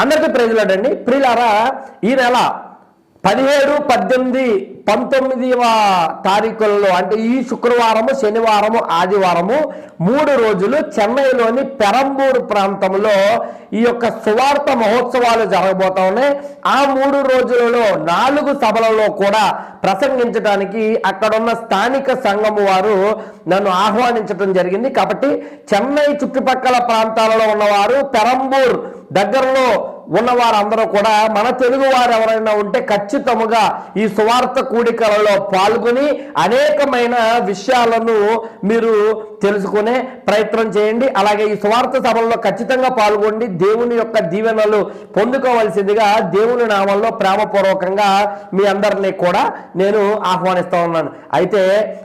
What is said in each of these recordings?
అందరికీ ప్రజలాడండి ప్రియులారా ఈ నెల పదిహేడు పద్దెనిమిది పంతొమ్మిదవ తారీఖులలో అంటే ఈ శుక్రవారము శనివారము ఆదివారము మూడు రోజులు చెన్నైలోని పెరంబూరు ప్రాంతంలో ఈ యొక్క సువార్త మహోత్సవాలు జరగబోతా ఉన్నాయి. ఆ మూడు రోజులలో నాలుగు సభలలో కూడా ప్రసంగించడానికి అక్కడున్న స్థానిక సంఘము వారు నన్ను ఆహ్వానించడం జరిగింది. కాబట్టి చెన్నై చుట్టుపక్కల ప్రాంతాలలో ఉన్నవారు పెరంబూర్ దగ్గరలో ఉన్నవారందరూ కూడా మన తెలుగు వారు ఎవరైనా ఉంటే ఖచ్చితముగా ఈ సువార్త కూడికలలో పాల్గొని అనేకమైన విషయాలను మీరు తెలుసుకునే ప్రయత్నం చేయండి. అలాగే ఈ సువార్త సభల్లో ఖచ్చితంగా పాల్గొండి. దేవుని యొక్క దీవెనలు పొందుకోవలసిందిగా దేవుని నామంలో ప్రేమపూర్వకంగా మీ అందరినీ కూడా నేను ఆహ్వానిస్తా ఉన్నాను. అయితే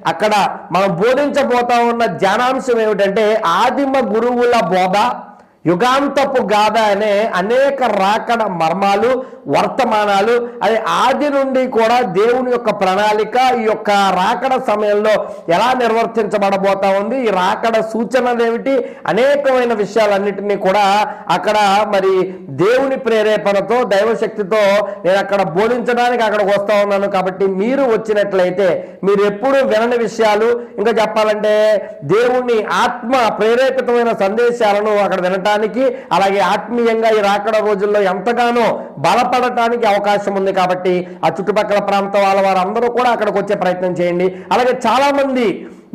అక్కడ మనం బోధించబోతా ఉన్న ధ్యానాంశం ఏమిటంటే ఆదిమ గురువుల బోధ. యుగాంతపు గాథ అనే అనేక రాకడ మర్మాలు వర్తమానాలు అది ఆది నుండి కూడా దేవుని యొక్క ప్రణాళిక ఈ యొక్క రాకడ సమయంలో ఎలా నిర్వర్తించబడబోతా ఉంది ఈ రాకడ సూచనలు ఏమిటి అనేకమైన విషయాలన్నిటినీ కూడా అక్కడ మరి దేవుని ప్రేరేపణతో దైవశక్తితో నేను అక్కడ బోధించడానికి అక్కడికి వస్తా ఉన్నాను. కాబట్టి మీరు వచ్చినట్లయితే మీరు ఎప్పుడు వినని విషయాలు ఇంకా చెప్పాలంటే దేవుణ్ణి ఆత్మ ప్రేరేపితమైన సందేశాలను అక్కడ వినటానికి అలాగే ఆత్మీయంగా ఈ రాకడ రోజుల్లో ఎంతగానో బలపడటానికి అవకాశం ఉంది కాబట్టి ఆ చుట్టుపక్కల ప్రాంతం వాళ్ళ వారందరూ కూడా అక్కడికి వచ్చే ప్రయత్నం చేయండి. అలాగే చాలా మంది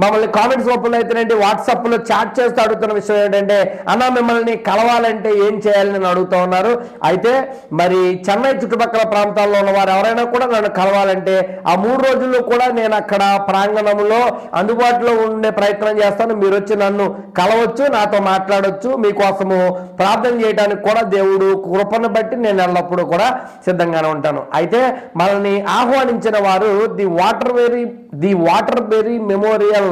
మమ్మల్ని కామెంట్స్ రూపంలో అయితేనేంటి వాట్సాప్లో చాట్ చేస్తూ అడుగుతున్న విషయం ఏంటంటే అన్న మిమ్మల్ని కలవాలంటే ఏం చేయాలని నేను అడుగుతూ ఉన్నారు. అయితే మరి చెన్నై చుట్టుపక్కల ప్రాంతాల్లో ఉన్న వారు ఎవరైనా కూడా నన్ను కలవాలంటే ఆ మూడు రోజుల్లో కూడా నేను అక్కడ ప్రాంగణంలో అందుబాటులో ఉండే ప్రయత్నం చేస్తాను. మీరు వచ్చి నన్ను కలవచ్చు నాతో మాట్లాడవచ్చు మీకోసము ప్రార్థన చేయడానికి కూడా దేవుడు కృపను బట్టి నేను ఎల్లప్పుడూ కూడా సిద్ధంగానే ఉంటాను. అయితే మనల్ని ఆహ్వానించిన వారు the Water Very the Water Berry Memorial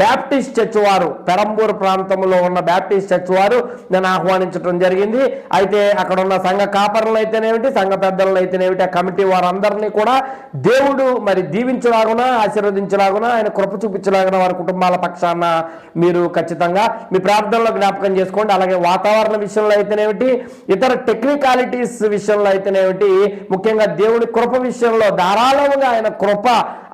Baptist Church వారు పెరంబూర్ ప్రాంతంలో ఉన్న బ్యాప్టిస్ట్ చర్చ్ వారు నేను ఆహ్వానించడం జరిగింది. అయితే అక్కడ ఉన్న సంఘ కాపరులు అయితేనేమిటి సంఘ పెద్దలను అయితేనేమిటి ఆ కమిటీ వారందరినీ కూడా దేవుడు మరి దీవించలాగునా ఆశీర్వదించలాగునా ఆయన కృప చూపించలాగునా వారి కుటుంబాల పక్షాన మీరు ఖచ్చితంగా మీ ప్రార్థనలో జ్ఞాపకం చేసుకోండి. అలాగే వాతావరణ విషయంలో అయితేనేమిటి ఇతర టెక్నికాలిటీస్ విషయంలో అయితేనేమిటి ముఖ్యంగా దేవుడి కృప విషయంలో ధారాళంగా ఆయన కృప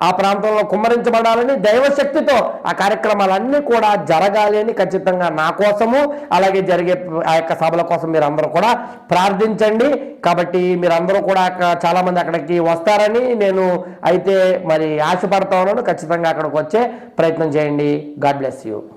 ఆ ప్రాంతంలో కుమ్మరించబడాలని దైవశక్తితో ఆ కార్యక్రమాలన్నీ కూడా జరగాలి అని ఖచ్చితంగా నా కోసము అలాగే జరిగే ఆ యొక్క సభల కోసం మీరు అందరూ కూడా ప్రార్థించండి. కాబట్టి మీరందరూ కూడా అక్క- చాలా మంది అక్కడికి వస్తారని నేను అయితే మరి ఆశపడతా ఉన్నాను. ఖచ్చితంగా అక్కడికి వచ్చే ప్రయత్నం చేయండి. God bless you.